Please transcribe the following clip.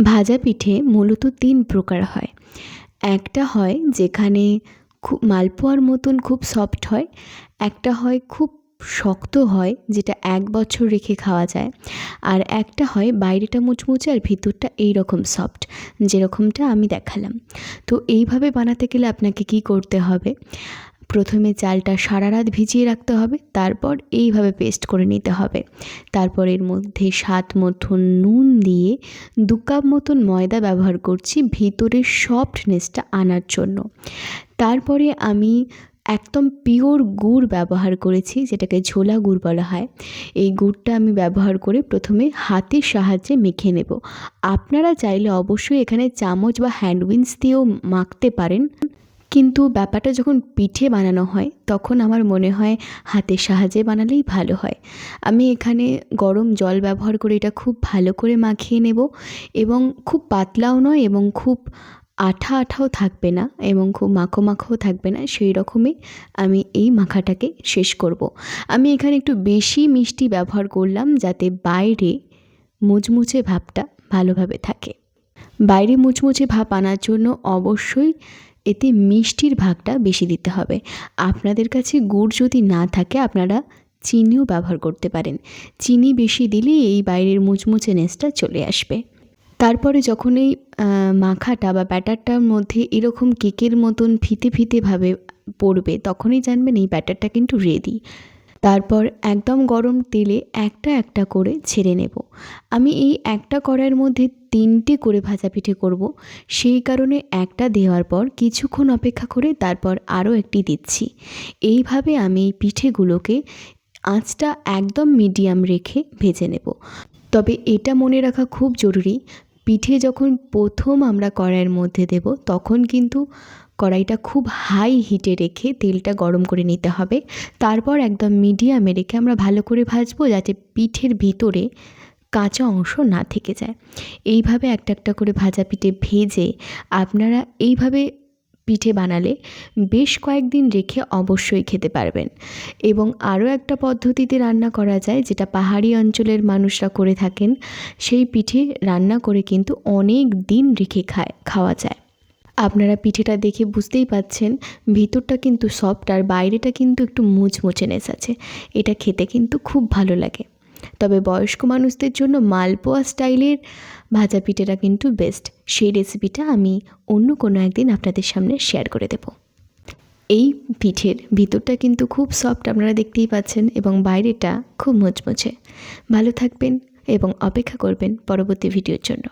ভাজা পিঠে মূলত তিন প্রকার হয়। একটা হয় যেখানে খুব মালপোয়ার মতন খুব সফট হয়, একটা হয় খুব শক্ত হয় যেটা এক বছর রেখে খাওয়া যায়, আর একটা হয় বাইরেটা মুচমুচে আর ভিতরটা এই রকম সফট যেরকমটা আমি দেখালাম। তো এইভাবে বানাতে গেলে আপনাকে কী করতে হবে? প্রথমে চালটা সারা রাত ভিজিয়ে রাখতে হবে, তারপর এইভাবে পেস্ট করে নিতে হবে। তারপর এর মধ্যে স্বাদ মতন নুন দিয়ে দু কাপ মতন ময়দা ব্যবহার করছি ভিতরের সফটনেসটা আনার জন্য। তারপরে আমি একদম পিওর গুড় ব্যবহার করেছি, যেটাকে ঝোলা গুড় বলা হয়। এই গুড়টা আমি ব্যবহার করে প্রথমে হাতের সাহায্যে মেখে নেব। আপনারা চাইলে অবশ্যই এখানে চামচ বা হ্যান্ড উইন্স দিয়েও মাখতে পারেন। কিন্তু ব্যাপারটা যখন পিঠে বানানো হয়, তখন আমার মনে হয় হাতের সাহায্যে বানালেই ভালো হয় আমি এখানে গরম জল ব্যবহার করে এটা খুব ভালো করে মাখিয়ে নেব এবং খুব পাতলাও নয় এবং খুব আঠা আঠাও থাকবে না এবং খুব মাখো মাখোও থাকবে না, সেই রকমই আমি এই মাখাটাকে শেষ করব। আমি এখানে একটু বেশি মিষ্টি ব্যবহার করলাম যাতে বাইরে মুচমুচে ভাবটা ভালোভাবে থাকে বাইরে মুচমুচে ভাব আনার জন্য অবশ্যই এতে মিষ্টির ভাগটা বেশি দিতে হবে। আপনাদের কাছে গুড় যদি না থাকে, আপনারা চিনিও ব্যবহার করতে পারেন। চিনি বেশি দিলে এই বাইরের মুচমুচে নেসটা চলে আসবে। তারপরে যখন এই মাখাটা বা ব্যাটারটার মধ্যে এরকম কেকের মতন ফিতে ফিতেভাবে পড়বে, তখনই জানবেন এই ব্যাটারটা কিন্তু রেডি তারপর একদম গরম তেলে একটা একটা করে ছেড়ে নেব। আমি এই একটা কড়াইয়ের মধ্যে তিনটে করে ভাজা পিঠে করব। সেই কারণে একটা দেওয়ার পর কিছুক্ষণ অপেক্ষা করে তারপর আরও একটি দিচ্ছি। এইভাবে আমি এই পিঠেগুলোকে আঁচটা একদম মিডিয়াম রেখে ভেজে নেব। তবে এটা মনে রাখা খুব জরুরি পিঠে যখন প্রথম আমরা কড়াইয়ের মধ্যে দেব, তখন কিন্তু কড়াইটা খুব হাই হিটে রেখে তেলটা গরম করে নিতে হবে। তারপর একদম মিডিয়ামে রেখে আমরা ভালো করে ভাজবো যাতে পিঠের ভিতরে কাঁচা অংশ না থেকে যায়। এইভাবে একটা একটা করে ভাজা পিঠে ভেজে আপনারা এইভাবে পিঠে বানালে বেশ কয়েকদিন রেখে অবশ্যই খেতে পারবেন। এবং আরও একটা পদ্ধতিতে রান্না করা যায়, যেটা পাহাড়ি অঞ্চলের মানুষরা করে থাকেন, সেই পিঠে রান্না করে কিন্তু অনেক দিন রেখে খায়, খাওয়া যায়। আপনারা পিঠেটা দেখে বুঝতেই পাচ্ছেন, ভিতরটা কিন্তু সফট আর বাইরেটা কিন্তু একটু মুচমুচেনেস আছে এটা খেতে কিন্তু খুব ভালো লাগে। তবে বয়স্ক মানুষদের জন্য মালপোয়া স্টাইলের ভাজা পিঠেটা কিন্তু বেস্ট সেই রেসিপিটা আমি অন্য কোনো একদিন আপনাদের সামনে শেয়ার করে দেব। এই পিঠের ভিতরটা কিন্তু খুব সফট আপনারা দেখতেই পাচ্ছেন এবং বাইরেটা খুব মচমচে। ভালো থাকবেন এবং অপেক্ষা করবেন পরবর্তী ভিডিওর জন্য।